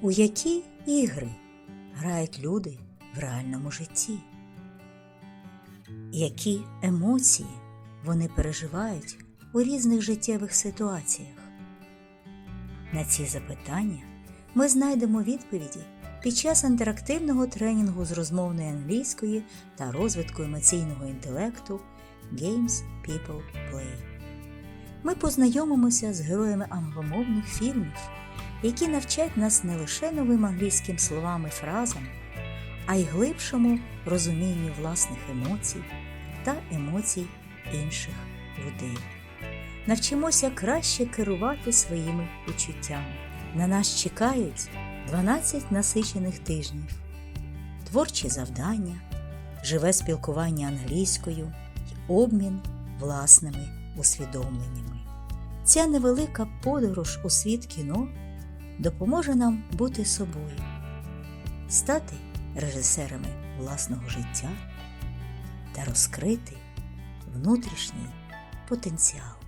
У які ігри грають люди в реальному житті? Які емоції вони переживають у різних життєвих ситуаціях? На ці запитання ми знайдемо відповіді під час інтерактивного тренінгу з розмовної англійської та розвитку емоційного інтелекту Games People Play. Ми познайомимося з героями англомовних фільмів, які навчать нас не лише новим англійським словам і фразам, а й глибшому розумінню власних емоцій та емоцій інших людей. Навчимося краще керувати своїми почуттями. На нас чекають 12 насичених тижнів, творчі завдання, живе спілкування англійською й обмін власними усвідомленнями. Ця невелика подорож у світ кіно допоможе нам бути собою, стати режисерами власного життя та розкрити внутрішній потенціал.